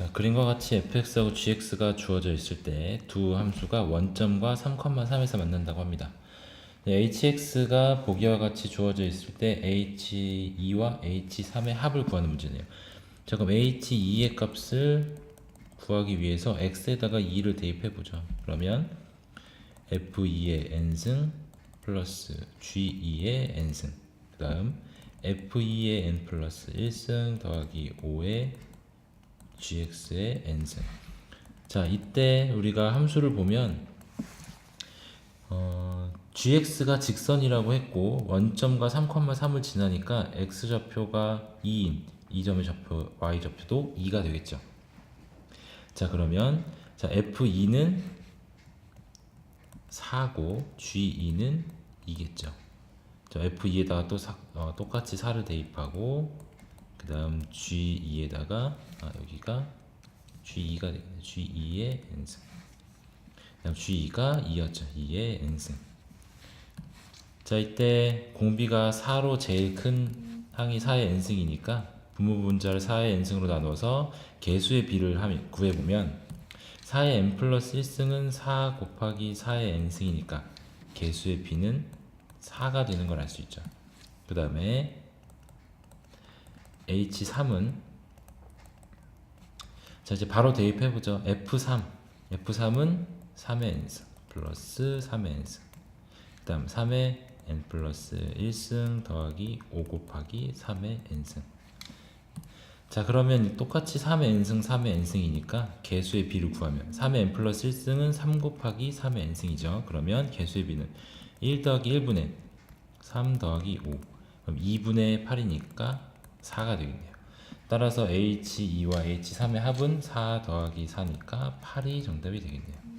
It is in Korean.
자, 그림과 같이 fx하고 gx가 주어져 있을 때 두 함수가 원점과 3,3에서 만난다고 합니다. 네, hx가 보기와 같이 주어져 있을 때 h2와 h3의 합을 구하는 문제네요. 자, 그럼 h2의 값을 구하기 위해서 x에다가 2를 대입해 보죠. 그러면 f2의 n승 플러스 g2의 n승 그 다음 f2의 n 플러스 1승 더하기 5의 gx의 n승 자 이때 우리가 함수를 보면 어, gx가 직선이라고 했고 원점과 3,3을 지나니까 x좌표가 2인 이 점의 좌표 y좌표도 2가 되겠죠. 자 그러면 자 f2는 4고 g2는 2겠죠. 자 f2에다가 또 사, 어, 똑같이 4를 대입하고 그 다음 g2에다가 아, 여기가 g2가 되겠네. G2의 n승. 그 다음 g2가 2였죠. 2의 n승. 자 이때 공비가 4로 제일 큰 항이 4의 n승이니까 분모 분자를 4의 n승으로 나눠서 개수의 비를 함- 구해보면 4의 n 플러스 1승은 4 곱하기 4의 n승이니까 개수의 비는 4가 되는 걸 알 수 있죠. 그 다음에 H3은 자 이제 바로 대입해 보죠. F3 F3은 3의 n승 플러스 3의 n승. 그 다음 3의 n 플러스 1승 더하기 5 곱하기 3의 n승. 자 그러면 똑같이 3의 n승 3의 n승이니까 개수의 비를 구하면 3의 n 플러스 1승은 3 곱하기 3의 n승이죠. 그러면 개수의 비는 1 더하기 1분의 n 3 더하기 5 그럼 2분의 8이니까 4가 되겠네요. 따라서 H2와 H3의 합은 4 더하기 4니까 8이 정답이 되겠네요